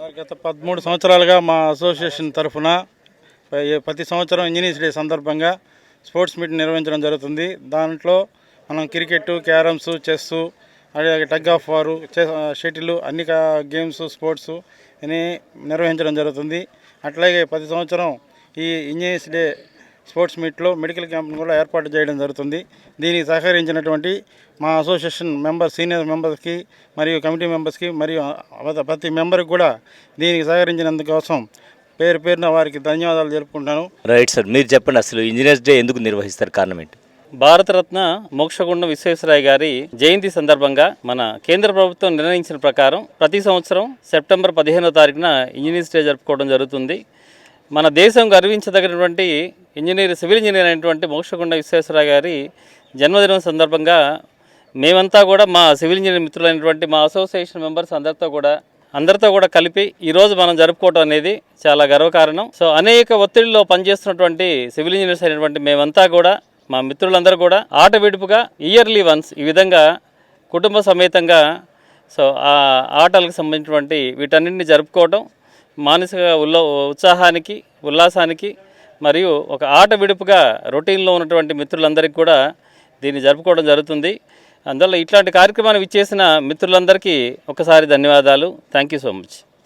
Sir గత పదమూడు సంవత్సరాలుగా మా అసోసియేషన్ తరఫున ప్రతి సంవత్సరం ఇంజనీర్స్ డే సందర్భంగా స్పోర్ట్స్ మీట్ నిర్వహించడం జరుగుతుంది. దాంట్లో మనం క్రికెట్ క్యారమ్స్ చెస్ అలాగే టగ్ ఆఫ్ వారు షటిల్ అన్ని గేమ్స్ స్పోర్ట్స్ అని నిర్వహించడం జరుగుతుంది. అట్లాగే ప్రతి సంవత్సరం ఈ ఇంజనీర్స్ డే స్పోర్ట్స్ మీట్లో మెడికల్ క్యాంప్ను కూడా ఏర్పాటు చేయడం జరుగుతుంది. దీనికి సహకరించినటువంటి మా అసోసియేషన్ మెంబర్ సీనియర్ మెంబర్స్కి మరియు కమిటీ మెంబర్స్కి మరియు ప్రతి మెంబర్కి కూడా దీనికి సహకరించినందుకోసం పేరు పేరున వారికి ధన్యవాదాలు జరుపుకుంటాను రైట్ సార్ మీరు చెప్పండి అసలు ఇంజనీర్స్ డే ఎందుకు నిర్వహిస్తారు? కారణం ఏంటి? భారతరత్న మోక్షగుండం విశ్వేశ్వరయ్య గారి జయంతి సందర్భంగా మన కేంద్ర ప్రభుత్వం నిర్ణయించిన ప్రకారం ప్రతి సంవత్సరం సెప్టెంబర్ పదిహేనో తారీఖున ఇంజనీర్స్ డే జరుపుకోవడం జరుగుతుంది. మన దేశం గర్వించదగినటువంటి ఇంజనీర్ సివిల్ ఇంజనీర్ అయినటువంటి మోక్షగుండ విశ్వేశ్వరరావు గారి జన్మదినం సందర్భంగా మేమంతా కూడా మా సివిల్ ఇంజనీర్ మిత్రులైనటువంటి మా అసోసియేషన్ మెంబర్స్ అందరితో కూడా అందరితో కూడా కలిపి ఈరోజు మనం జరుపుకోవడం అనేది చాలా గర్వకారణం. సో అనేక ఒత్తిడిలో పనిచేస్తున్నటువంటి సివిల్ ఇంజనీర్స్ అయినటువంటి మేమంతా కూడా మా మిత్రులందరూ కూడా ఆట విడుపుగా ఇయర్లీ వన్స్ ఈ విధంగా కుటుంబ సమేతంగా సో ఆ ఆటలకు సంబంధించినటువంటి వీటన్నింటిని జరుపుకోవడం మానసిక ఉల్ల ఉత్సాహానికి ఉల్లాసానికి మరియు ఒక ఆట విడుపుగా రొటీన్లో ఉన్నటువంటి మిత్రులందరికీ కూడా దీన్ని జరుపుకోవడం జరుగుతుంది. అందువల్ల ఇట్లాంటి కార్యక్రమాన్ని ఇచ్చేసిన మిత్రులందరికీ ఒకసారి ధన్యవాదాలు. Thank you so much